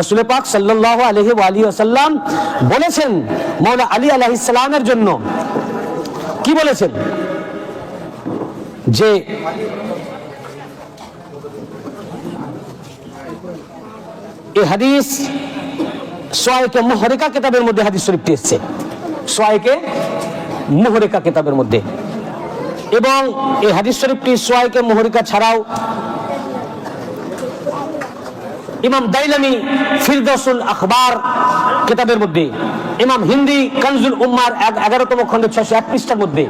রসুল পাক সাল্লাহ আলহি আলী আসাল্লাম বলেছেন মৌলা আলী আলাহিসাল্লামের জন্য। কি বলেছেন? যে হাদিস সোয়াইকে মোহরেকা কিতাবের মধ্যে হাদিস শরীফটি এসছে। সোয়াইকে মোহরেকা কিতাবের মধ্যে। এবং এই হাদিস শরীফটি সোয়াইকে মোহরিকা ছাড়াও ইমাম দাইলামি ফিরদৌসুল আখবার কিতাবের মধ্যে, ইমাম হিন্দি কানজুল উম্মার এগারোতম খণ্ডের ছয়শো এক পৃষ্ঠার মধ্যে,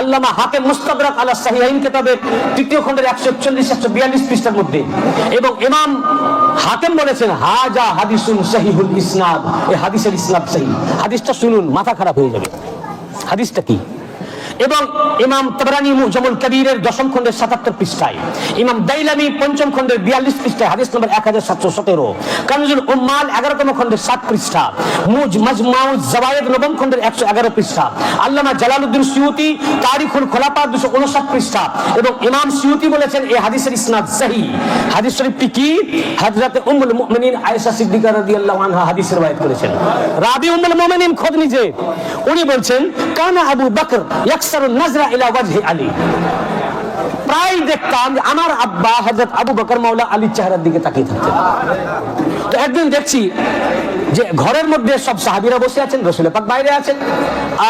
আল্লামা হাতে মুস্তাদরাক আলা সাহিহাইন কিতাবের তৃতীয় খণ্ডের একশো একচল্লিশ একশো বিয়াল্লিশ পৃষ্ঠার মধ্যে, এবং ইমাম হাতেম বলেছেন, হাজা হাদিসুন সহিহুল ইসনাদ। এই হাদিসের ইসনাদ সহি। হাদিসটা শুনুন, মাথা খারাপ হয়ে যাবে। হাদিসটা কি? এবং ইমাম তবরানি মুজামুল কবিরের দশম খণ্ডের সাতাত্তর পৃষ্ঠায়, ইমাম দাইলামি পঞ্চম খণ্ডের বিয়াল্লিশ পৃষ্ঠায়, হাদিস নম্বর এক হাজার সাতশো সতেরো, কানজুল উম্মাল এগারোতম খণ্ডের সাত পৃষ্ঠা, মুজ মাজমাউল জবায়েদ নবম খণ্ডের একশো এগারো পৃষ্ঠা, আল্লামা জালালউদ্দিন সিউতি তারিখুল খোলাপা দুশো উনষাট পৃষ্ঠা এবং ইমাম সিউতি বলেছেন এই হাদিসের ইসনাদ সহি। হাদিস শরীফটি কি হযরতে উম্মুল মুমিনিন আয়েশা সিদ্দিকা রাদিয়াল্লাহু আনহা হাদিস রওয়ায়াত করেছেন। রাবি উম্মুল মুমিনিন খোদ নিজে। উনি বলছেন, কানা আবু বকর প্রায় দেখতাম আমার আব্বা হজরত আবু বকর মাওলা আলীর চেহারার দিকে তাকিয়ে থাকতেন। তো একদিন দেখছি যে ঘরের মধ্যে সব সাহাবিরা বসে আছেন রসুলের পাক বাইরে আছেন,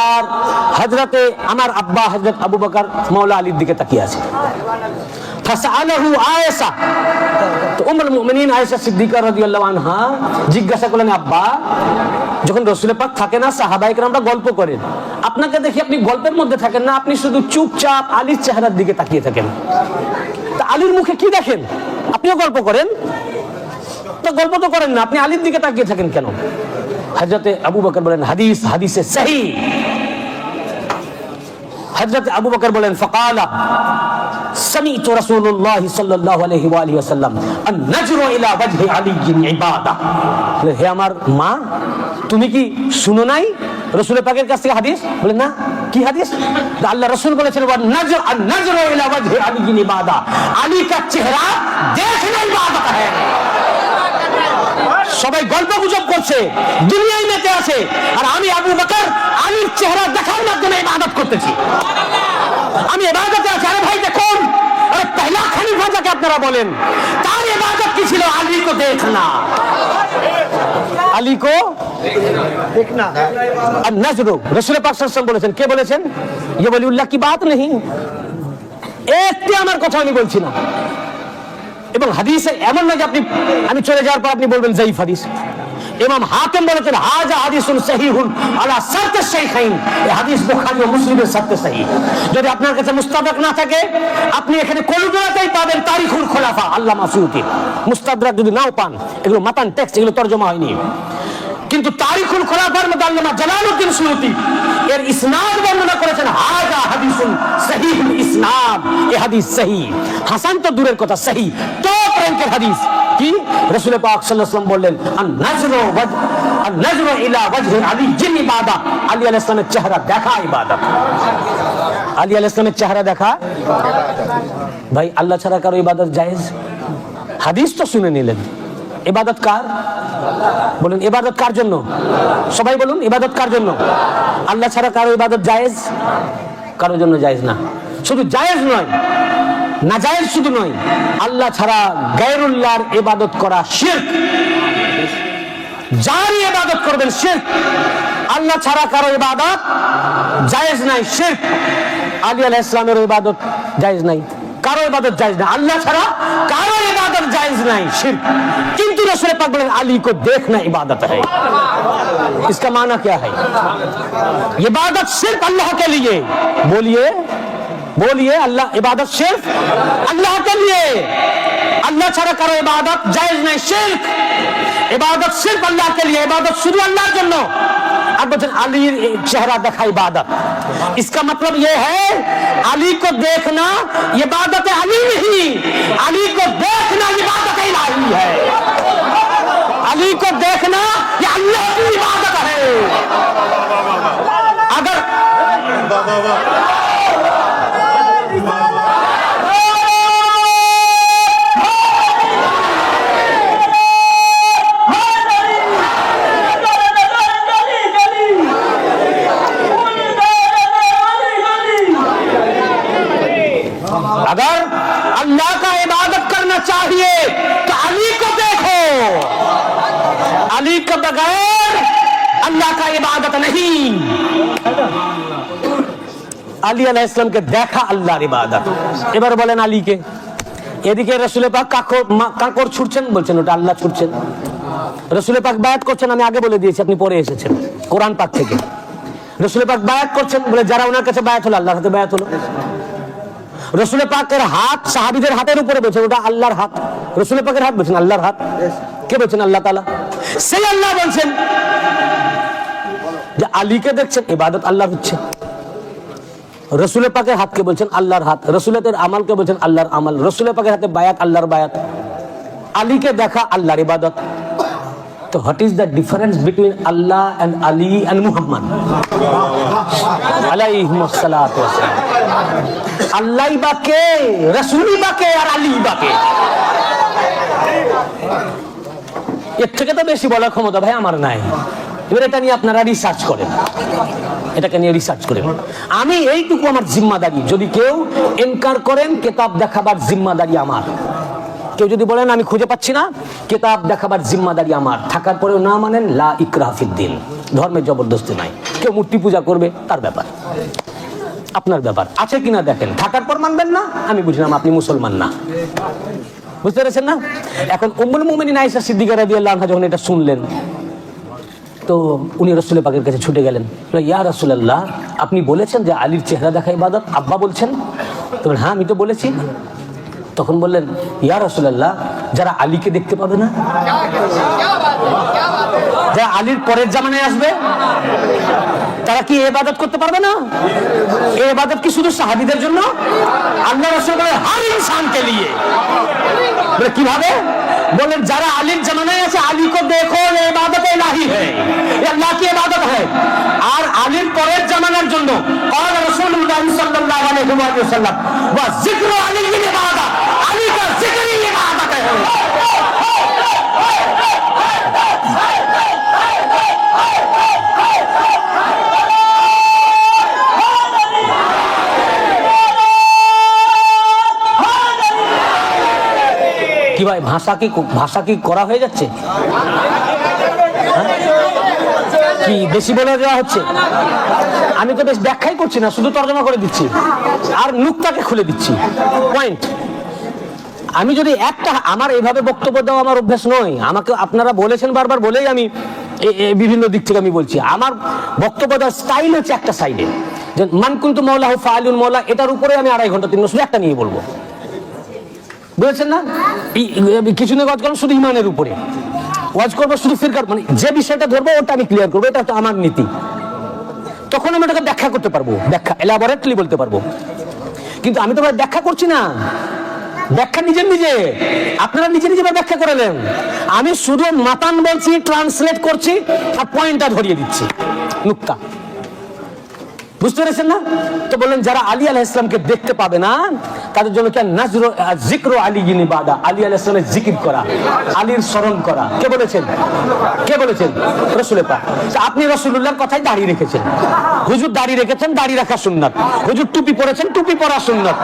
আর হজরতে আমার আব্বা হজরত আবু বকর মাওলা আলীর দিকে তাকিয়ে আছে ফাসআলাহু আয়েশা তো উম্মুল মুমিনিন আয়েশা সিদ্দিকা রাদিয়াল্লাহু আনহা জিজ্ঞাসা করলেন, আব্বা, যখন রসুল পাক থাকে না, সাহাবায়ে কেরামরা গল্প করেন। আপনাকে দেখি আপনি গল্পের মধ্যে থাকেন না, আপনি শুধু চুপচাপ আলীর চেহারার দিকে তাকিয়ে থাকেন। তা আলীর মুখে কি দেখেন? আপনিও গল্প করেন? তো গল্প তো করেন না, আপনি আলীর দিকে তাকিয়ে থাকেন কেন? হজরতে আবু বকর বলেন, হাদিস, হাদিসে সহি হযরত আবু বকর বলেন, ফাকালা, সামিতু রাসূলুল্লাহ সাল্লাল্লাহু আলাইহি ওয়া আলিহি ওয়াসাল্লাম, আন-নাজরু ইলা ওয়াজহি আলী ইবাদা। হে আমার মা, তুমি কি শুনো নাই রসুল পাকের কাছ থেকে হাদিস? বলে, না। কি হাদিস? আল্লাহ রসুল বলেছেন নজর নজর আলী কা চেহারা দেখনা ইবাদত হ্যায় সবাই গল্প গুজব করছে, দুনিয়ায় মেতে আছে, আর আমি আবু বাকর আলীর চেহারা দেখার মাধ্যমে ইবাদত করতেছি। আমি ইবাদতে আছি। আরে ভাই, দেখুন, আরে পেহলা খলিফা যাকে আপনারা বলেন, তার ইবাদত কি ছিল? আলী কো দেখনা আলী কো দেখনা আর নজরু, রাসূল পাক সাল্লাল্লাহু বলেছেন, কে বলেছেন? ইয়া ওয়ালিউল্লাহ কি বাত নেই? একটি আমার কথা আমি বলছি না। এবং হাদিসে এমন না যে আপনি, আমি চলে যাওয়ার পর আপনি বলবেন জাইফ হাদিস। ইমাম হাতেম বলেছেন, হাজা সহিহুন আলা শাইখাইন। এই হাদিস বুখারী ও মুসলিমের সহি। যদি আপনার কাছে মুস্তাদরাক না থাকে, আপনি এখানে কলুজরাতেই পাবেন তারিখুল খোলাফা, আল্লামা সুয়ুতি। মুস্তাদরাক যদি নাও পান, এগুলো মাতান টেক্সট, এগুলো তর্জমা হয়নি। কিন্তু তারিখুল খোলাফার মধ্যে আল্লামা জালালউদ্দিন সুয়ুতি এর ইসনাদ বর্ণনা করেছেন হাজা হাদিসুন সহিহুল ইসনাদ। এই হাদিস সহি। হাসান তো দূরের কথা, সহি। টপ র্যাঙ্কের হাদিস। কি? রাসূল পাক সাল্লাল্লাহু বললেন আন নাজরু ওয়াজ আন নাজরু ইলা ওয়াজহি আলী জিন ইবাদত আলী আলাইহিস সালামের চেহারা দেখা ইবাদত। আলী আলাইহিস সালামের চেহারা দেখা ভাই, আল্লাহ ছাড়া কারও ইবাদত জায়েজ? হাদিস তো শুনে নিলেন। ইবাদত কার? বলুন, ইবাদত কার জন্য? সবাই বলুন, ইবাদত কার জন্য? আল্লাহ ছাড়া কারও ইবাদত জায়েজ? কারোর জন্য জায়েজ না। শুধু জায়েজ নয়, না জায়েজ শুধু নয়, আল্লাহ ছাড়া গায়রুল্লাহর ইবাদত করা শিরক। যারই ইবাদত করবেন শিরক, আল্লাহ ছাড়া কারও ইবাদত জায়েজ নাই, শিরক। আলী আলাইহিস ইসলামের ইবাদত জায়েজ নাই। عبادت ইবাদত জায়েজ না আল্লাহ ছাড়া কারো ইবাদত জায়েজ নাই শিরক কিন্তু رسول پاک بولے علی کو دیکھنا عبادت ہے اس کا معنی کیا ہے عبادت صرف اللہ کے لیے بولیے بولیے اللہ عبادت صرف اللہ کے لیے اللہ چھڑا کرو عبادت جائز نہیں شرک عبادت صرف اللہ کے لیے عبادت شروع اللہ کے ابد علی چہرہ دکھا عبادت۔ اس کا مطلب یہ ہے، علی کو دیکھنا عبادت علی نہیں، علی کو دیکھنا عبادت علی ہے۔ علی کو دیکھنا یہ اللہ کی عبادت ہے۔ اگر चाहिए तो अली को देखो अली के बगैर अल्लाह আলী আলাহ ইসলামকে দেখা আল্লাহর ইবাদত। এবার বলেন আলীকে, এদিকে রসুলে পাক কাকর কাকর ছুটছেন বলছেন, ওটা আল্লাহ ছুটছেন। রসুলে পাক বায়াত করছেন, আমি আগে বলে দিয়েছি, আপনি পরে এসেছেন, কোরআন পাক থেকে। রসুলে পাক বায়াত করছেন বলে, যারা ওনার কাছে বায়াত হলো, আল্লাহর হাতে বায়াত হলো। রসুলের পাকের হাত সাহাবিদের হাতের উপরে বলছেন ওটা আল্লাহর হাত। রসুলের পাকের হাত বলছেন আল্লাহর হাত। কে বলছেন? আল্লাহ তালা সেই আল্লাহ বলছেন যে আলীকে দেখছেন ইবাদত আল্লাহ হচ্ছে রসুলের পাকের হাতকে বলছেন? আল্লাহর হাত। রসুলের আমালকে বলছেন? আল্লাহর আমাল। রসুলের পাকের হাতে বায়াত আল্লাহর বায়াত। আলীকে দেখা আল্লাহর ইবাদত। তো what is the difference between Allah and Ali and Muhammad? আলাইহিমুসসালাতু ওয়াসসালাম আল্লাহ বা কে রসুলি বা কে আর আলী বা কে এর থেকে তো বেশি বলার ক্ষমতা ভাই আমার নাই। এবার এটা নিয়ে আপনারা রিসার্চ করেন। এটাকে নিয়ে রিসার্চ করেন। আমি এইটুকু আমার জিম্মাদারি। যদি কেউ এনকার করেন, কেতাব দেখাবার জিম্মাদারি আমার। কেউ যদি বলেন, আমি খুঁজে পাচ্ছি না কেতাব দেখাবার জিম্মাদারি আমার। থাকার পরেও না মানেন, লা ইকরাফিদ্দিন ধর্মের জবরদস্তি নাই। কেউ মূর্তি পূজা করবে, তার ব্যাপার। আপনার ব্যাপার। আছে কিনা দেখেন। থাকার পর মানবেন না, আমি বুঝলাম আপনি মুসলমান না। বুঝতে পেরেছেন না? এখন উম্মুল মুমিনিন আয়েশা সিদ্দিকা রাদিয়াল্লাহু আনহা যখন এটা শুনলেন, তো উনি রসুলের পাকের কাছে ছুটে গেলেন। ইয়া রসুলাল্লাহ, আপনি বলেছেন যে আলীর চেহারা দেখা ইবাদত? আব্বা বলছেন? তো হ্যাঁ আমি তো বলেছি। তখন বললেন, ইয়া রসুলাল্লাহ, যারা আলীকে দেখতে পাবে না? যারা আলীর পরের জামানায় আসবে? তারা কি এবাদত করতে পারবে না? এবাদত কি শুধু সাহাবিদের জন্য? আল্লাহ রসুল বলে, হার ইনসানকে নিয়ে। কীভাবে? বলেন যারা আলীর জামানায় আছে আলী কো দেখো এবাদত এলাহি হ্যায় আল্লাহ কি এবাদত হয় আর আলীর পরের জামানার জন্য قال رسول الله صلى الله عليه وسلم وذكر কি ভাই, ভাষা কি ভাষা কি করা হয়ে যাচ্ছে? হ্যাঁ? কি বেশি বলে দেওয়া হচ্ছে? আমি তো বেশ ব্যাখ্যাই করছি না, শুধু তর্জমা করে দিচ্ছি। আর নুকতাকে খুলে দিচ্ছি। পয়েন্ট আমি যদি একটা, আমার এইভাবে বক্তব্য দেওয়া আমার অভ্যাস নয়, আমাকে আপনারা বলেছেন বারবার, বলেই আমি বিভিন্ন দিক থেকে আমি বলছি। আমার বক্তব্য দেওয়ার স্টাইল হচ্ছে একটা সাইডে যে, মান কিন্তু মৌলা হু ফাইলুন মৌলা এটার উপরে আমি আড়াই ঘণ্টা, তিন শুধু একটা নিয়ে বলব। বুঝেছেন না? কিছু না ওয়াজ করব শুধু ইমানের উপরে। ওয়াজ করব শুধু ফিরকার মানে যে বিষয়টা ধরবো, ওটা আমি ক্লিয়ার করব, এটা আমার নীতি। তখন আমি ওটাকে ব্যাখ্যা করতে পারব, ব্যাখ্যা এলাবোরেটলি বলতে পারব। কিন্তু আমি তো ব্যাখ্যা করছি না। ব্যাখ্যা নিজের নিজে। আপনারা নিজে নিজে ব্যাখ্যা করে নেন। আমি শুধু মাতান বলছি ট্রান্সলেট করছি, আর পয়েন্টটা ধরিয়ে দিচ্ছি। নুক্তা। বুঝতে পেরেছেন না? তো বললেন, যারা আলী আলাহ ইসলামকে দেখতে পাবে না, তাদের জন্য কি নাজর জিক্র আলী গিনি বাদা? আলী আলাহ ইসলামের জিকির করা, আলীর স্মরণ করা। কে বলেছেন? কে বলেছেন? রসুলের পা আপনি রসুল্লাহর কথাই দাঁড়িয়ে রেখেছেন। হুজুর দাঁড়িয়ে রেখেছেন, দাঁড়িয়ে রাখা সুন্নাত। হুজুর টুপি পরেছেন, টুপি পরা সুন্নাত।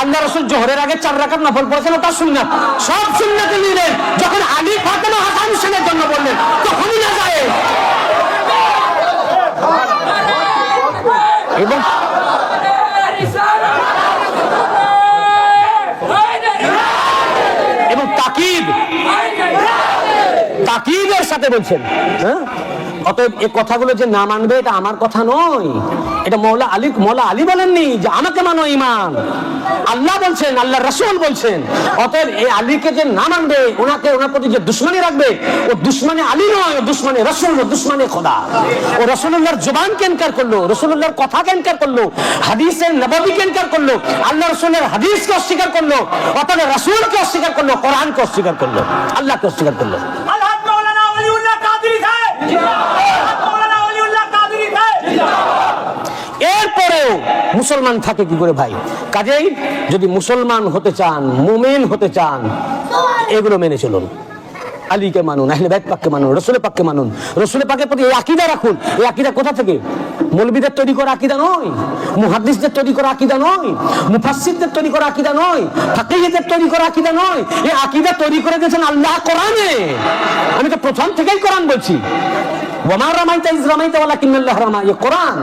আল্লাহ রসুল জোহরের আগে চার রাখার নফল পড়েছেন, ওটা সুন্নাত। সব সুন্নাতে নিলেন যখন আলী, ফাতেমা, হাসান হুসেনের জন্য বললেন, তখনই না যায়। এবং এবং তাকিব তাকিবের সাথে বলছেন হ্যাঁ? অতএব এই কথাগুলো যে না মানবে, এটা আমার কথা নয়। এটা মৌলা আলী মৌলা আলী বলেননি যে আমাকে মানো ইমান আল্লাহ বলছেন, আল্লাহ রসুল বলছেন। অতএব এই আলীকে যে না মানবে, ওনাকে ওনার প্রতি যে দুশ্মনী রাখবে, ও দুশ্মনে আলী নয়, ও দুশ্মনে রসুল, ও দুশ্মনে খোদা। ও রসুল্লাহর জবান কেনকার করল রসুল্লাহর কথা কেনকার করল, হাদিসের নবী কেনকার করল, আল্লাহ রসুলের হাদিসকে অস্বীকার করল, অতএব রসুলকে অস্বীকার করল, কোরআনকে অস্বীকার করল, আল্লাহকে অস্বীকার করল। মুসলমান থাকে কি করে ভাই? কাজেই যদি মুসলমান হতে চান, মুমিন হতে চান, এগুলো মেনে চলুন। আলীকে মানুন, আহলে বাইত পাককে মানুন রসুলে পাককে মানুন। রসুলের পাকের প্রতি এই আকিদা রাখুন। এই আকিদা কোথা থেকে? মৌলবীদের তৈরি করা আকিদা নয়, মুহাদ্দিসদের তৈরি করা আকিদা নয়, মুফাসসিরদের তৈরি করা আকিদা নয়, ফাকিহদের তৈরি করা আকিদা নয়। এই আকিদা তৈরি করে দিয়েছেন আল্লাহ কোরআনে। আমি তো প্রথম থেকেই কোরআন বলছি। ওমা রামাইতা ইজ রামাইতা ওয়ালাকিন্নাল্লাহ রামা ইয়ে কোরআন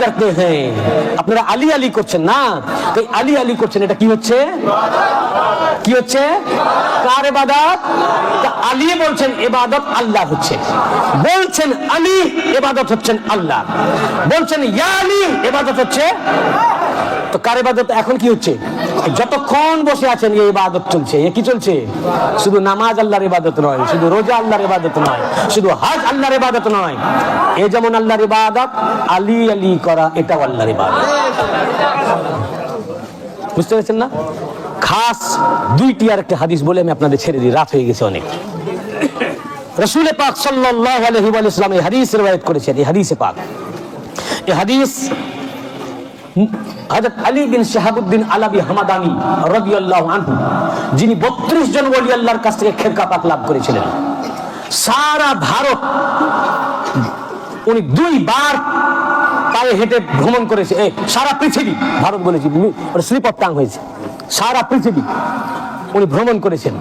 করতে আপনারা আলী আলী করছেন না? আলী আলী করছেন এটা কি হচ্ছে? কি হচ্ছে? কার ইবাদত? তা আলী বলছেন, ইবাদত আল্লাহ হচ্ছে। বলছেন, আলী ইবাদত হচ্ছেন আল্লাহ। বলছেন, ইয়া আলী ইবাদত হচ্ছে। তো কার ইবাদত? এখন কি হচ্ছে? যতক্ষণ বসে আছেন, এই ইবাদত চলছে। এ কি চলছে? শুধু নামাজ আল্লাহর ইবাদত নয়, শুধু রোজা আল্লাহর ইবাদত নয়, শুধু হজ আল্লাহর ইবাদত নয়। এ যেমন আল্লাহর ইবাদত, আলী আলী করা এটাও আল্লাহর ইবাদত। বুঝতে পেরেছেন না? খাস দুইটি আর একটা হাদিস বলে আমি আপনাদের ছেড়ে দিই, রাত হয়ে গেছে অনেক। রসুল পাক সাল্লাল্লাহু আলাইহি ওয়া সাল্লাম এই হাদিস রওয়ায়াত করেছেন, এই হাদিসে পাক। এই হাদিস আলী বিন শাহাবুদ্দিন আলাবি হামাদানি রাদিয়াল্লাহু আনহু, যিনি 32 জন ওলি আল্লাহর কাছ থেকে খেরকা পাক লাভ করেছিলেন। সারা ভারত, উনি দুইবার পায়ে হেঁটে ভ্রমণ করেছে। সারা পৃথিবী, ভারত বলেছি স্লিপ অফ টাং হয়েছে। সারা পৃথিবী উনি ভ্রমণ করেছেন।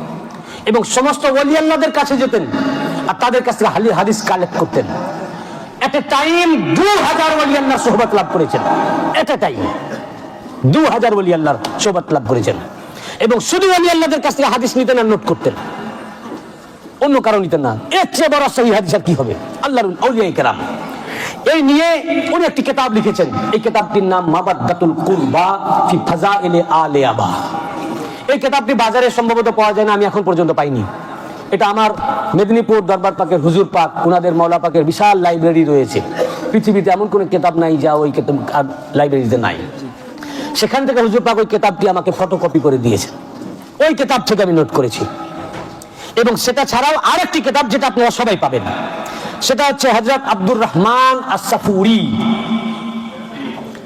এবং সমস্ত ওলি আল্লাহদের কাছে যেতেন আর তাদের কাছ থেকে হালি হাদিস কালেক্ট করতেন। এট টাইম দু হাজার সোহবত লাভ করেছেন। টাইম দু হাজার সোহবত লাভ করেছেন। এবং শুধু ওলি আল্লাহদের কাছ থেকে হাদিস নিতেন আর নোট করতেন। অন্য কারণ নিতেন না। এর চেয়ে বড় সহি হাদিস আর কি হবে? আল্লাহর কেরাম। এই নিয়ে উনি একটি কিতাব লিখেছেন। এই কিতাবটির নাম মাবাদ্দাতুল কুরবা ফি ফাজাইলে আলে আবা। এই কিতাবটি বাজারে সম্ভবত পাওয়া যায় না, আমি এখন পর্যন্ত পাইনি। এটা আমার মেদিনীপুর দরবার পাকের হুজুর পাক ওনাদের মৌলা পাকের বিশাল লাইব্রেরি রয়েছে। পৃথিবীতে এমন কোনো কিতাব নাই যা ওই কিতাব লাইব্রেরিতে নাই। সেখান থেকে হুজুর পাক ওই কিতাবটি আমাকে ফটোকপি করে দিয়েছে ওই কিতাব থেকে আমি নোট করেছি। এবং সেটা ছাড়াও আরেকটি কিতাব যেটা আপনারা সবাই পাবেন। সেটা হচ্ছে হজরত আব্দুর রহমান আসাফুরি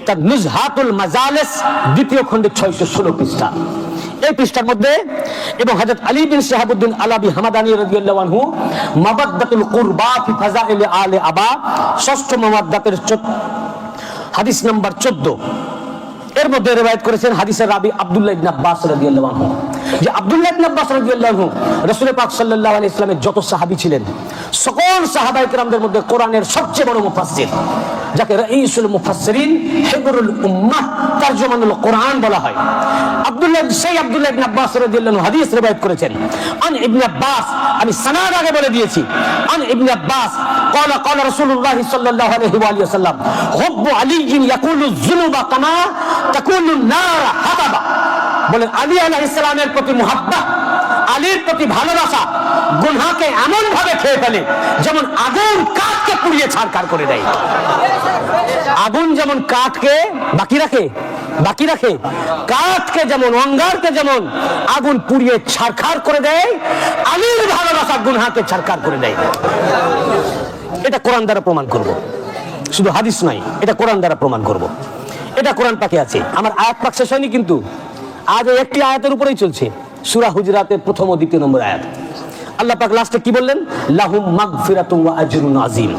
তার নুজহাতুল মাজালেস দ্বিতীয় খণ্ডের ছয়শো ষোলো পৃষ্ঠা। এই পৃষ্ঠার মধ্যে এবং হজরত আলী বিন শাহাবুদ্দিন আলাবি হামাদানি আনহু, মাবাদ্দাতুল কুরবা ফি ফাজাইল আলে আবা, ষষ্ঠ মাবাদ্দাতের চোদ্দ- হাদিস নাম্বার 14 এর মধ্যে রেওয়ায়াত করেছেন হাদিসের রাবি আব্দুল্লাহ ইবনে আব্বাস রাদিয়াল্লাহু আনহু। যে আব্দুল্লাহ ইবনে আব্বাস রাদিয়াল্লাহু আনহু রাসূল পাক সাল্লাল্লাহু আলাইহি ইসলামের যত সাহাবী ছিলেন সকল সাহাবায়ে কেরামদের মধ্যে কোরআনের সবচেয়ে বড় মুফাসসির যাকে রাইসুল মুফাসসিরিন হিবরুল উম্মাহ তারজমানুল কোরআন বলা হয় আব্দুল্লাহ সেই আব্দুল্লাহ ইবনে আব্বাস রাদিয়াল্লাহু আনহু হাদিস রেওয়ায়াত করেছেন আন ইবনে আব্বাস আমি সানাদ আগে বলে দিয়েছি আন ইবনে আব্বাস قال قال رسول الله صلى الله عليه وآله وسلم حب علي يقول الذنوب كما تكون النار حطبا বলেন, আলী আলাহ ইসলামের প্রতি মুহাব্বা আলীর প্রতি ভালোবাসা গুনহাকে এমন ভাবে খেয়ে ফেলে যেমন আগুন কাঠকে পুড়িয়ে ছাড়কার করে দেয়। আগুন যেমন কাঠকে বাকি রাখে বাকি রাখে, কাঠকে যেমন, অঙ্গারকে যেমন আগুন পুড়িয়ে ছারখার করে দেয়, আলীর ভালোবাসা গুনহাকে ছারখার করে দেয়। এটা কোরআন দ্বারা প্রমাণ করব। শুধু হাদিস নয়, এটা কোরআন দ্বারা প্রমাণ করব। এটা কোরআন পাকে আছে। আমার আয়াত পাক শেষ হয়নি কিন্তু আজ ওই একটি আয়াতের উপরেই চলছে। সুরা হুজরাতের প্রথম ও দ্বিতীয় নম্বর আয়াত। আল্লাহ পাক লাস্টে কি বললেন? লাহুম মাগফিরাতুম ওয়া আজরুন আযীম।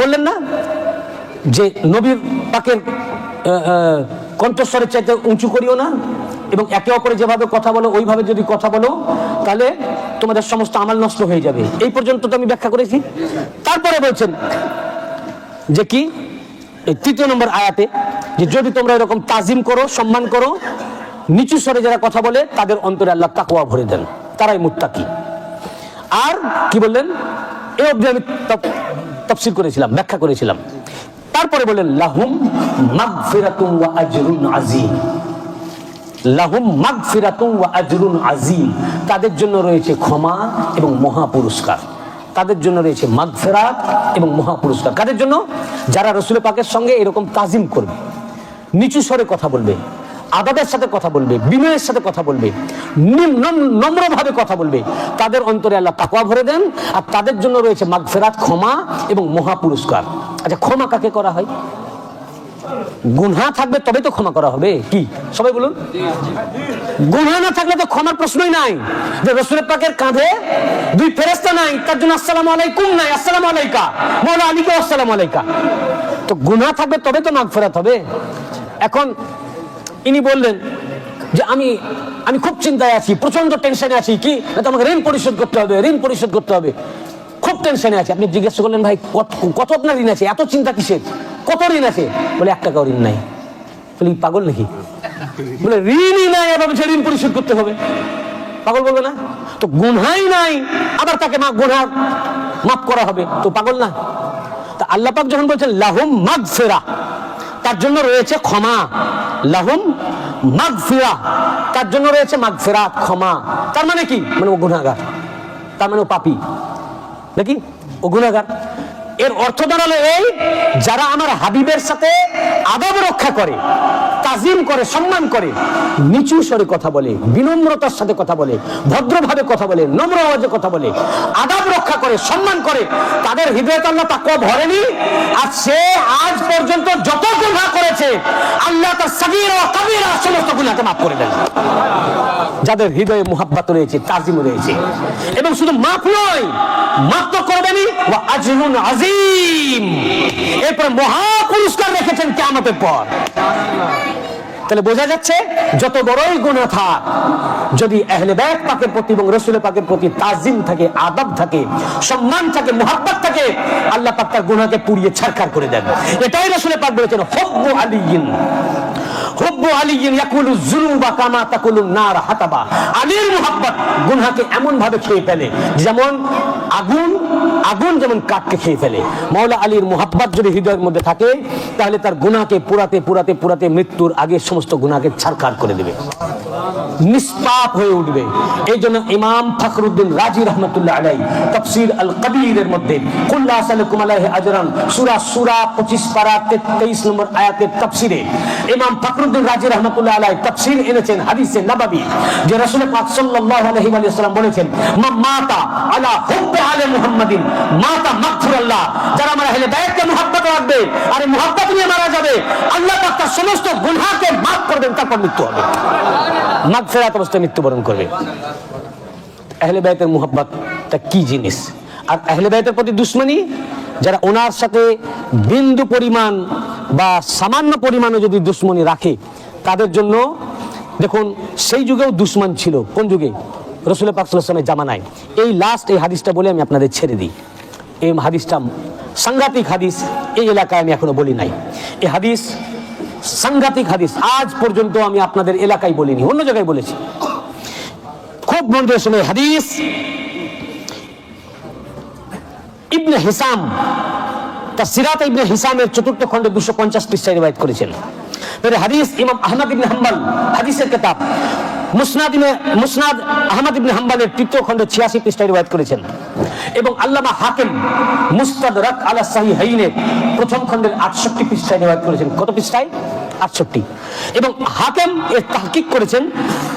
বললেন না? যে নবীর পাকের কণ্ঠস্বরের চাইতে উঁচু করিও না এবং একে অপরে যেভাবে কথা বলো, ওইভাবে যদি কথা বলো, তাহলে তোমাদের সমস্ত আমাল নষ্ট হয়ে যাবে। এই পর্যন্ত তো আমি ব্যাখ্যা করেছি। তারপরে বলছেন যে কি? তৃতীয় নম্বর আয়াতে যে যদি তোমরা এরকম তাজিম করো, সম্মান করো, নিচু স্বরে যারা কথা বলে, তাদের অন্তরে আল্লাহ তাকওয়া ভরে দেন। তারাই মুত্তাকি। আর কি বললেন? এই অবধি আমি তফ- তফসির করেছিলাম, ব্যাখ্যা করেছিলাম। তারপরে বললেন, লাহুম মাগফিরাতুম ওয়া আজরুন আযীম। লাহুম মাগফিরাতুম ওয়া আজরুন আযীম। তাদের জন্য রয়েছে ক্ষমা এবং মহা পুরস্কার তাদের জন্য রয়েছে মাগফিরাত এবং মহা পুরস্কার কাদের জন্য? যারা রসুল পাকের সঙ্গে এরকম তাজিম করবে। নিচু স্বরে কথা বলবে, আদাবের সাথে কথা বলবে, বিনয়ের সাথে কথা বলবে নম্রভাবে কথা বলবে। তাদের অন্তরে আল্লাহ তাকওয়া ভরে দেন, আর তাদের জন্য রয়েছে মাগফেরাত, ক্ষমা এবং মহা পুরস্কার আচ্ছা ক্ষমা কাকে করা হয়? গুনহা থাকবে তবে তো ক্ষমা করা হবে। কি? সবাই বলুন। গুনহা না থাকলে তো ক্ষমার প্রশ্নই নাই। যে রসুলের পাকের কাঁধে দুই ফেরেস্তা নাই, তার জন্য আসসালামু আলাইকুম নাই, আসসালামু আলাইকা। মৌলা আলীকে আসসালামু আলাইকা। তো গুনহা থাকবে, তবে তো মাগ ফেরাত হবে। এখন ইনি বললেন যে আমি আমি খুব চিন্তায় আছি প্রচণ্ড টেনশনে আছি, কি? না তো আমাকে ঋণ পরিশোধ করতে হবে, ঋণ পরিশোধ করতে হবে। খুব টেনশনে আছে। আপনি জিজ্ঞেস করলেন, ভাই, কত কত আপনার ঋণ আছে? এত চিন্তা কিসের? কত ঋণ আছে? বলে, এক টাকাও ঋণ নাই। বলে পাগল নাকি? বলে, ঋণই নাই আবার ঋণ পরিশোধ করতে হবে। পাগল বলবে না? তো গুনহাই নাই, আবার তাকে মা গুনহার মাফ করা হবে। তো পাগল না? তা আল্লাহ পাক যখন বলছেন, লাহুম মাগফিরা তার জন্য রয়েছে ক্ষমা। লাহুম মাগফিরা, তার জন্য রয়েছে মাগফিরা ক্ষমা। তার মানে কি? মানে ও গুণাগার তার মানে ও পাপি। নাকি? ও গুণাগার এর অর্থ দাঁড়াল এই, যারা আমার হাবিবের সাথে আদব রক্ষা করে তাজিম করে, সম্মান করে, নিচু স্বরে কথা বলে, বিনম্রতার সাথে কথা বলে, ভদ্রভাবে কথা বলে, নম্র আওয়াজে কথা বলে, আদাব রক্ষা করে, সম্মান করে, তাদের হৃদয়তে আল্লাহ তাকে ভরেনি। আর সে আজ পর্যন্ত যত গুনাহ করেছে, আল্লাহ তার সগীরা ও কবিরা সমস্ত গুনাহকে মাফ করে দেন। যাদের হৃদয়ে মুহাব্বাত রয়েছে, তাজিম রয়েছে। এবং শুধু মাফ নয়, মাফ তো করবেনই, ওয়া আজরুন আজিম এরপর মহা পুরস্কার রেখেছেন কিয়ামতের পর। তাহলে বোঝা যাচ্ছে যত বড়ই গুণা থাক, যদি আহলে ব্যাগ পাকের প্রতি এবং রসুল পাকের প্রতি তাজিম থাকে, আদব থাকে, সম্মান থাকে, মোহাব্বত থাকে, আল্লাহ পাক তার গুণাকে পুড়িয়ে ছারখার করে দেন। এটাই রসুল পাক বলেছেন, হব্বু আলিয়িন ইয়াকুলু কামা নার হাতাবা। আলীর এমন ভাবে খেয়ে ফেলে, যেমন আগুন আগুন যেমন কাঠকে খেয়ে ফেলে। আলীর যদি হৃদয়ের মধ্যে থাকে, তাহলে তার পুরাতে পুরাতে পুরাতে মৃত্যুর আগে সমস্ত গুনাহকে ছারখার করে দেবে। নিষ্পাপ হয়ে উঠবে। এই জন্য ইমাম ফখরুদ্দিন রাজি রহমতুল্লাহ আলাই তফসির আল মধ্যে, কুল্লা আজরান, সূরা সূরা 25 পারা 23 নম্বর আয়াতের তফসিরে ইমাম ফখরুদ্দিন রাজি রহমতুল্লাহ আলাই এনেছেন হাদিসে নববী, যে পাক সাল্লাল্লাহু আলাইহি ওয়া সাল্লাম বলেছেন মাতা আলা আলে মুহাম্মাদিন মাতা মাগফিরাল্লাহ যারা আমার আহলে বাইতকে মুহাব্বত রাখবে, আর মুহাব্বত নিয়ে মারা যাবে, আল্লাহ পাক তার সমস্ত গুনাহকে করবেন তারপর মৃত্যু হবে। মাগফিরাত অবস্থায় মৃত্যুবরণ করবে। আহলে বাইতের মুহাব্বতটা কি জিনিস? আর আহলে বাইতের প্রতি দুশ্মনী, যারা ওনার সাথে বিন্দু পরিমাণ বা সামান্য পরিমাণে যদি দুশ্মনী রাখে তাদের জন্য? দেখুন, সেই যুগেও দুশ্মন ছিল। কোন যুগে? রসুল পাকসামের জামানায়। এই লাস্ট এই হাদিসটা বলে আমি আপনাদের ছেড়ে দিই। এই হাদিসটা সাংঘাতিক হাদিস, এই এলাকায় আমি এখনও বলি নাই। এই হাদিস সাংঘাতিক হাদিস, আজ পর্যন্ত আমি আপনাদের এলাকায় বলিনি, অন্য জায়গায় বলেছি। খুব মন দিয়ে শুনে হাদিস। ইবনে হিসাম তার সিরাত ইবনে হিসামের চতুর্থ খণ্ডে দুশো পঞ্চাশ পৃষ্ঠায় রিবায়ত করেছেন এর হাদিস ইমাম আহমদ ইবনে হাম্বল, হাদিসের কিতাব, মুসনাদ ইবনে মুসনাদ আহমদ ইবনে হাম্বলের তৃতীয় খণ্ডে ছিয়াশি পৃষ্ঠায় রিবায়ত করেছেন। এবং আল্লামা হাকিম মুস্তাদরাক আলা সাহিহাইনের প্রথম খণ্ডের আটষট্টি পৃষ্ঠায় রিবায়ত করেছেন। কত পৃষ্ঠায়? আটষট্টি। এবং হাকিম এর তাহকিক করেছেন,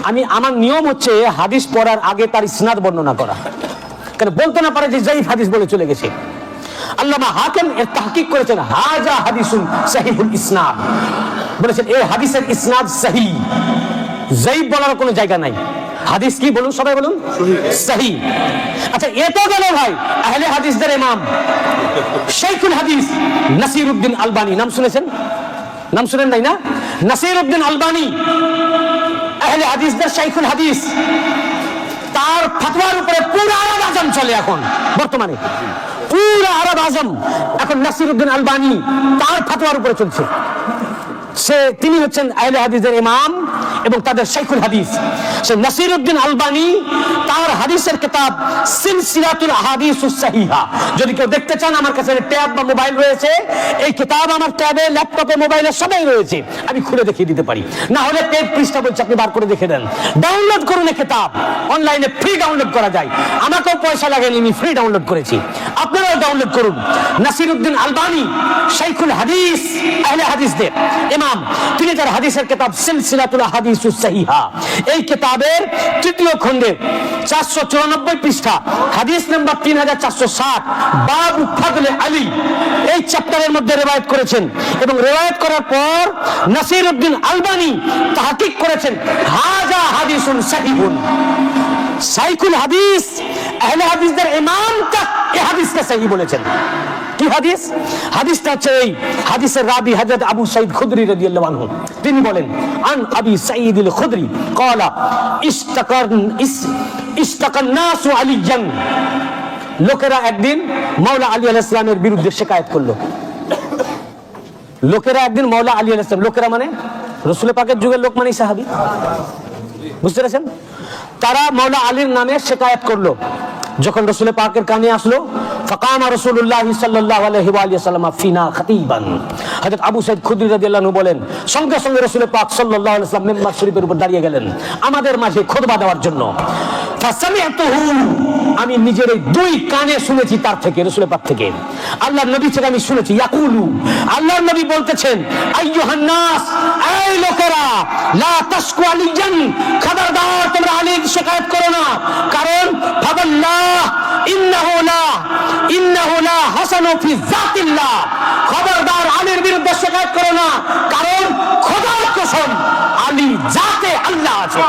আমি, আমার নিয়ম হচ্ছে হাদিস পড়ার আগে তার ইসনাদ বর্ণনা করা। কেন বলতে না পারে যে জয়ীফ হাদিস বলে চলে গেছে। আল্লামা হাকিম এর তাহকিক করেছেন হাজা হাদিসুন সাহিহুল ইসনাদ। বলেছেন এই হাদিসের ইসনাদ সহি। জয়ীফ বলার কোনো জায়গা নাই। হাদিস কি বলুন সবাই বলুন? সহি। আচ্ছা এ তো গেল ভাই আহলে হাদিসদের ইমাম। শেখুল হাদিস নাসির উদ্দিন আলবানি নাম শুনেছেন? নাম শুনেন নাই না? নাসির উদ্দিন আলবানি আহলে হাদিসদের শেখুল হাদিস। তার ফাতোয়ার উপরে পুরো আরব আজম চলে এখন, বর্তমানে। পুরো আরব আজম, এখন নাসির উদ্দিন আলবানি তার ফাতোয়ার উপরে চলছে। সে, তিনি হচ্ছেন আহলে হাদিসের ইমাম এবং তাদের শেখুল হাদিস। সে নাসির উদ্দিন আলবানি, তার হাদিসের কিতাব সিলসিলাতুল আহাদিস সাহিহা। যদি কেউ দেখতে চান, আমার কাছে ট্যাব বা মোবাইল রয়েছে। এই কিতাব আমার ট্যাবে, ল্যাপটপে, মোবাইলে সবাই রয়েছে। আমি খুলে দেখিয়ে দিতে পারি। না হলে পেজ পৃষ্ঠা বলছে, আপনি বার করে দেখে দেন ডাউনলোড করুন এই কিতাব। অনলাইনে ফ্রি ডাউনলোড করা যায়। আমাকেও পয়সা লাগেনি আমি ফ্রি ডাউনলোড করেছি। আপনারাও ডাউনলোড করুন। নাসির উদ্দিন আলবানি, শাইখুল হাদিস, আহলে হাদিসদের। ইমাম, তিনি তার হাদিসের কিতাব সিলসিলাতুল হাদিসুস এই কিতাবের তৃতীয় খণ্ডে চারশো চুরানব্বই পৃষ্ঠা, হাদিস নাম্বার তিন হাজার চারশো ষাট, বাবু ফাদলে আলী এই চ্যাপ্টারের মধ্যে রেওয়ায়ত করেছেন এবং রেওয়ায়ত করার পর নাসির উদ্দিন আলবানি তাহাকিক করেছেন, হাজা হাদিসুন সাহিহুন সাইকুল হাদিস, আহলে হাদিসদের ইমাম তক এই হাদিসকে সহি বলেছেন। কি হাদিস? হাদিসটা হচ্ছে এই। হাদিসের রাবি আবু খুদরি তিনি বলেন, আন আবি খুদরি ইস্তাকার লোকেরা একদিন মাওলা আলী বিরুদ্ধে করল। লোকেরা একদিন মাওলা আলী লোকেরা মানে? রসুল পাকের যুগের লোক মানে বুঝতে পেরেছেন? তারা মাওলা আলীর নামে শেকায়ত করল। যখন রসুল পাকের কানে আসলো আলাইহি ওয়া ফিনা হযরত আবু সাইদ খুদরি বলেন, সঙ্গে সঙ্গে রসুল পাক সাল্লাল্লাহু আলাইহি সাল্লাম মিম্বার শরীফের উপর দাঁড়িয়ে গেলেন, আমাদের মাঝে খুতবা দেওয়ার জন্য। আমি নিজের এই দুই কানে শুনেছি তার থেকে রসুল পাক থেকে। আল্লাহর নবী থেকে আমি শুনেছি, ইয়াকুলু, আল্লাহর নবী বলতেছেন, আইয়ুহান নাস, এই লোকেরা, লা আলিয়ান, খবরদার, তোমরা আলীর শিকায়ত করো না। কারণ, ফাদাল্লাহ খবরদার আলীর বিরুদ্ধে শিকায়ত করো না কারণ খোদার কসম আলী জাতে আল্লাহ আছে।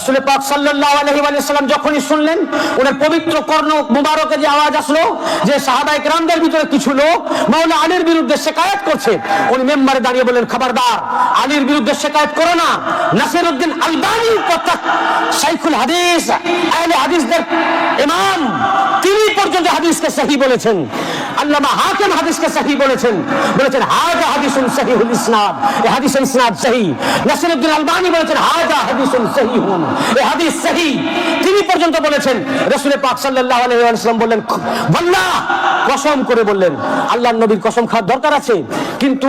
রসুল পাক সাল্লাল্লাহু আলাইহি ওয়া যখনই শুনলেন, ওনার পবিত্র কর্ণ মুবারকে যে আওয়াজ আসলো, যে সাহাবায়ে কেরামদের ভিতরে কিছু লোক মাওলানা আলীর বিরুদ্ধে শিকায়েত করছে, উনি মেম্বারে দাঁড়িয়ে বলেন খবরদার, আলীর বিরুদ্ধে শিকায়েত করো না। নাসিরউদ্দিন আলবানী প্রত্যেক শাইখুল হাদিস, আহলে হাদিসদের ইমাম, তিনি পর্যন্ত হাদিসকে সহি বলেছেন। আল্লামা হাকিম হাদিসকে সহি বলেছেন। বলেছেন, হাজা হাদিসুন সহিহুল ইসনাদ। এই হাদিসের ইসনাদ সহি। নাসিরউদ্দিন আলবানী বলেছেন, হাজা হাদিসুন সহিহুন। এই হাদিস সহি। তিনি পর্যন্ত বলেছেন রাসূল পাক সাল্লাল্লাহু আলাইহি ওয়াসাল্লাম বললেন বল্লাহ কসম করে বললেন, আল্লাহর নবীর কসম খাওয়ার দরকার আছে। কিন্তু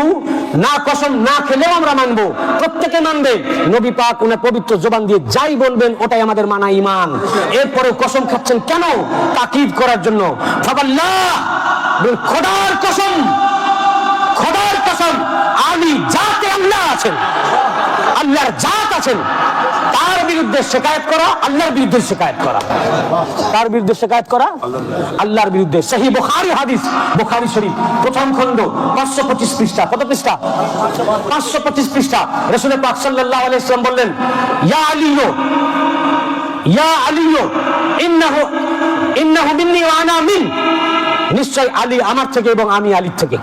না কসম না খেলেও আমরা মানবো। প্রত্যেকে মানবে। নবী পাক উনার পবিত্র জবান দিয়ে যাই বলবেন, ওটাই আমাদের মানা ইমান এরপরেও কসম খাচ্ছেন কেন? তাকিদ করার জন্য। খোদার কসম খোদার কসম আলী জাতে আল্লাহ আছেন। আল্লাহর জাত আছেন। তার বিরুদ্ধে শিকায়ত করা, আল্লাহর বিরুদ্ধে শিকায়ত করা। তার বিরুদ্ধে শিকায়ত করা? আল্লাহর বিরুদ্ধে। সেই বুখারী হাদিস, বুখারী শরীফ, প্রথম খণ্ড, পাঁচশো পঁচিশ পৃষ্ঠা। কত পৃষ্ঠা? পাঁচশো পঁচিশ পৃষ্ঠা। রসুল পাক সাল্লাল্লাহু আলাইহি সাল্লাম বললেন, ইয়া আলিয়ো ইয়া আলিয়ো ইন্নাহু ইন্নাহু মিন্নি ওয়া আনা মিন। নিশ্চয় আলী আমার থেকে এবং আমি আলীর থেকে।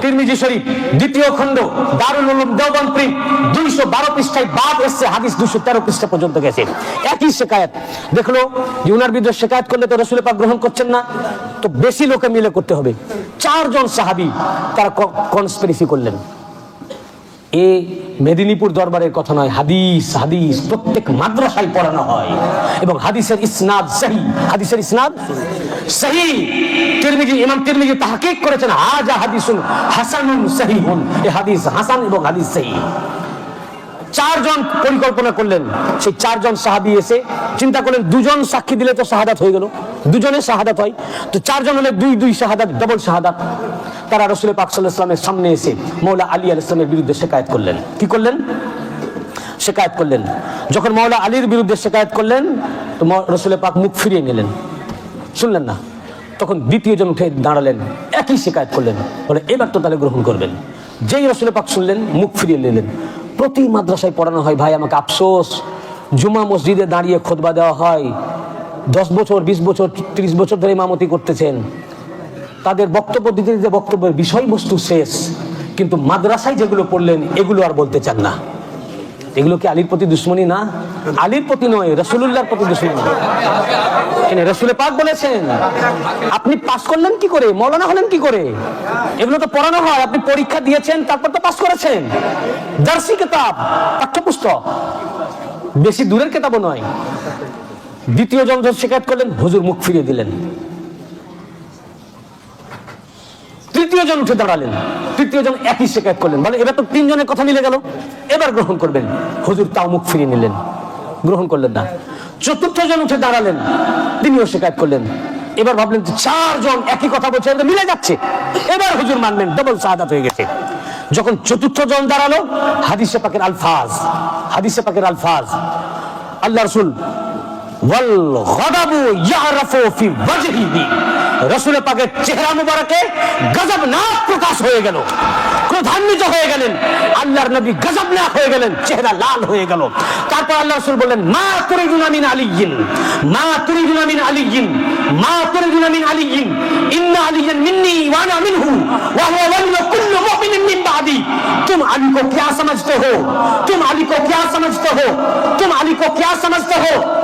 তিরমিজি শরীফ, দ্বিতীয় খণ্ড, দারুল উলুম দেওবন দুইশো বারো পৃষ্ঠায় বাদ এসছে, হাদিস দুইশো তেরো পৃষ্ঠা পর্যন্ত গেছে। একই শেখায়ত। দেখল যে উনার বিরুদ্ধে শেখায়ত করলে তো রসুল পাক গ্রহণ করছেন না, তো বেশি লোকে মিলে করতে হবে। চারজন সাহাবি তারা কনস্পিরেসি করলেন। এ মেদিনীপুর দরবারের কথা নয়, হাদিস হাদিস, প্রত্যেক মাদ্রাসায় পড়ানো হয়। এবং হাদিসের ইসনাদ সহি। হাদিসের ইসনাদ সহি। তিরমিজি, ইমাম তিরমিজি তাহকিক করেছেন, হাজা হাদিসুন হাসানুন সহিহুন। এ হাদিস হাসান এবং হাদিস সহি। চারজন পরিকল্পনা করলেন। সেই চারজন সাহাবি এসে চিন্তা করলেন, দুজন সাক্ষী দিলে তো শাহাদাত হয়ে গেল, দুজনে শাহাদাত হয়। তো চারজন হলে দুই দুই শাহাদাত ডবল শাহাদাত। তারা রসুল পাক ইসলামের সামনে এসে মৌলা আলী আল ইসলামের বিরুদ্ধে শেকায়ত করলেন। কি করলেন? শেকায়ত করলেন। যখন মৌলা আলীর বিরুদ্ধে শেকায়ত করলেন, তো রসুল পাক মুখ ফিরিয়ে নিলেন। শুনলেন না? তখন দ্বিতীয় জন উঠে দাঁড়ালেন, একই শিকায়ত করলেন। বলে, এবার তো তাহলে গ্রহণ করবেন। যেই রসুল পাক শুনলেন, মুখ ফিরিয়ে নিলেন। প্রতি মাদ্রাসায় পড়ানো হয়, ভাই, আমাকে আফসোস। জুমা মসজিদে দাঁড়িয়ে খোদবা দেওয়া হয়। দশ বছর, বিশ বছর, ত্রিশ বছর ধরে মামতি করতেছেন। তাদের বক্তব্য দিতে দিতে বক্তব্যের বিষয়বস্তু শেষ। কিন্তু মাদ্রাসায় যেগুলো পড়লেন, এগুলো আর বলতে চান না। এগুলো কি আলীর প্রতি দুশ্মনী না? আলীর প্রতি নয় রসুল্লাহর প্রতি দুশ্মনী। কেন? রসুলে পাক বলেছেন, আপনি পাস করলেন কি করে? মৌলানা হলেন কি করে? এগুলো তো পড়ানো হয়, আপনি পরীক্ষা দিয়েছেন, তারপর তো পাস করেছেন। জার্সি কিতাব, পাঠ্যপুস্তক। বেশি দূরের কেতাবও নয়। দ্বিতীয় জন শিকায়ত করলেন, হুজুর মুখ ফিরিয়ে দিলেন। তৃতীয় জন উঠে দাঁড়ালেন। তৃতীয় জন একই শেখায়ত করলেন। বলে এবার তো তিনজনের কথা মিলে গেল। এবার গ্রহণ করবেন। হুজুর তাও মুখ ফিরিয়ে নিলেন। গ্রহণ করলেন না। চতুর্থ জন উঠে দাঁড়ালেন। তিনিও শেখায়ত করলেন। এবার ভাবলেন যে চারজন একই কথা বলছে মিলে যাচ্ছে। এবার হুজুর মানলেন ডবল শাহাদাত হয়ে গেছে। যখন চতুর্থ জন দাঁড়াল, হাদিসে পাকের আলফাজ, হাদিসে পাকের আলফাজ। আল্লাহ রসুল ওয়াল গদাবু ইয়ারাফু ফি চেহারা মুবারকে গজব না প্রকাশ হয়ে গেল। ক্রোধান্বিত হয়ে গেলেন। আল্লাহর নবী গজব না হয়ে গেলেন। চেহারা লাল হয়ে গেল। তারপর আল্লাহ রাসূল বললেন, মা তুরিদুনা মিন আলিয়িন মা তুরিদুনা মিন আলিয়িন মা তুরিদুনা মিন আলিয়িন ইন্না আলিয়ান মিন্নি ওয়া আনা মিনহু। ওয়া হুয়া ওয়ালিয়্যু কুল্লু মুমিনিন মিন বাদি। তুম আলী কো কিয়া সমঝতে হো? তুম আলী কো কিয়া সমঝতে হো? তুম আলী কো কিয়া সমঝতে হো?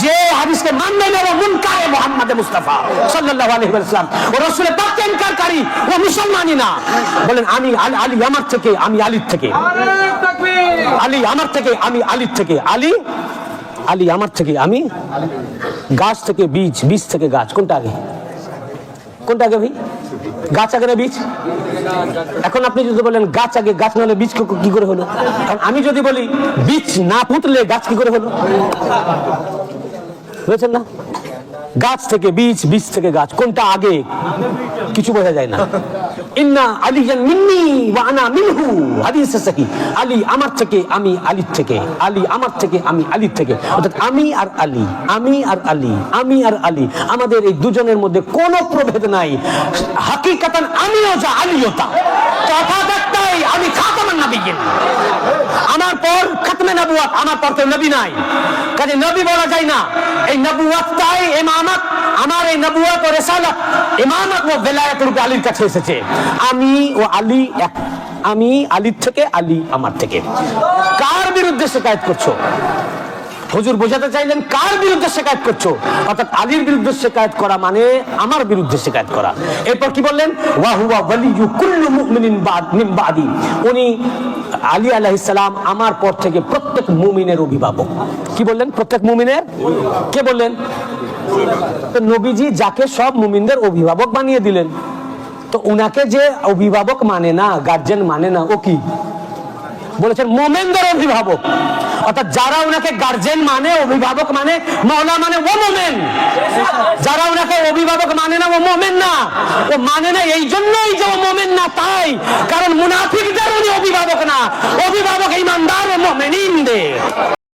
যে হাদিসকে মানবে না ও মুনকারে মোহাম্মদ মুস্তাফা সাল্লাল্লাহু আলাইহি ওয়াসাল্লাম। ও রাসূলের পাককে ইনকারকারী ও মুসলমানই না। বলেন, আমি আলী আমার থেকে, আমি আলীর থেকে। আলী আমার থেকে, আমি আলীর থেকে। আলী আলী আমার থেকে, আমি গাছ থেকে বীজ বীজ থেকে গাছ। কোনটা আগে? কোনটা আগে ভাই? গাছ আগে না বীজ? এখন আপনি যদি বলেন গাছ আগে, গাছ নাহলে বীজ কি- করে হলো? আমি যদি বলি, বীজ না পুতলে গাছ কি করে হলো? বুঝেছেন না? গাছ থেকে বীজ বীজ থেকে গাছ কোনটা আগে? কিছু বোঝা যায় না। ইন্না মিন্নি আনা মিনহু। হাদিস আমার থেকে, আমি থেকে। আমার থেকে, আমি থেকে। অর্থাৎ আমি আর আমি আর আমি আর আমাদের এই দুজনের মধ্যে কোনো প্রভেদ নাই। হাকিকাতান আমিও যা তা। আমি খাতামান নবিয়্যিন আমার পর খাতমে নবুয়াত আমার পর নবী নাই। কাজে নবী বলা যায় না। এই নবুয়াতটাই ইমামত। আমার এই নবুয়াত ও রিসালাত ইমামত ও বেলায়েত রূপে আলীর কাছে এসেছে। আমি ও আলী এক আমি আলীর থেকে আলী আমার থেকে। কার বিরুদ্ধে শিকায়ত করছ? হুজুর বোঝাতে চাইলেন কার বিরুদ্ধে শিকায়ত করছ? অর্থাৎ আলীর বিরুদ্ধে শিকায়ত করা মানে আমার বিরুদ্ধে শিকায়ত করা। এরপর কি বললেন? ওয়া হুয়া ওয়ালিয়ু কুল্লু মুমিনিন বাদ মিন বাদি। উনি আলী আলাইহিস সালাম আমার পর থেকে প্রত্যেক মুমিনের অভিভাবক। কি বললেন? প্রত্যেক মুমিনের? কে বললেন? নবীজি যাকে সব মুমিনদের অভিভাবক বানিয়ে দিলেন। তো উনাকে যে অভিভাবক মানে না গার্জেন মানে না, ও কি? বলেছেন, মোমেনদের অভিভাবক। অর্থাৎ যারা ওনাকে গার্জেন মানে অভিভাবক মানে মৌলা মানে ও মোমেন। যারা ওনাকে অভিভাবক মানে না, ও মোমেন না। ও মানে না, এই জন্যই যে ও মোমেন না, তাই। কারণ মুনাফিকদের উনি অভিভাবক না। অভিভাবক ইমানদার ও মোমেনিনদের।